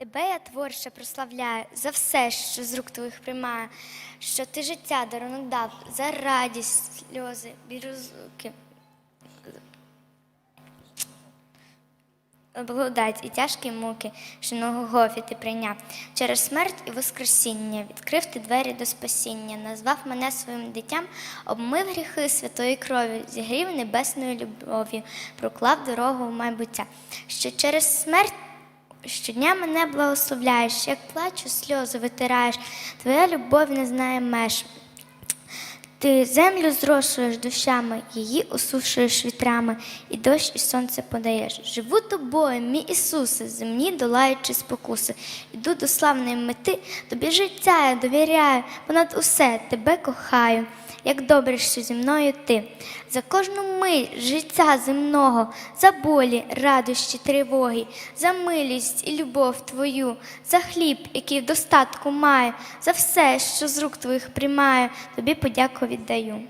Тебе я творче прославляю за все, що з рук твоїх приймаю, що ти життя дарунок дав за радість, сльози, бірозуки. Благодать і тяжкі муки, що на Голгофі ти прийняв. Через смерть і воскресіння відкрив ти двері до спасіння, назвав мене своїм дитям, обмив гріхи святої крові, зігрів небесною любов'ю, проклав дорогу в майбуття. Що через смерть щодня мене благословляєш, як плачу, сльози витираєш, твоя любов не знає меж. Ти землю зрошуєш дощами, її осушуєш вітрами, і дощ і сонце подаєш. Живу тобою, мій Ісусе, земні долаючи спокуси. Іду до славної мети, тобі життя я довіряю, понад усе тебе кохаю. Як добре, що зі мною ти, за кожну мить життя земного, за болі, радощі, тривоги, за милість і любов твою, за хліб, який в достатку маю, за все, що з рук твоїх приймаю, тобі подяку віддаю.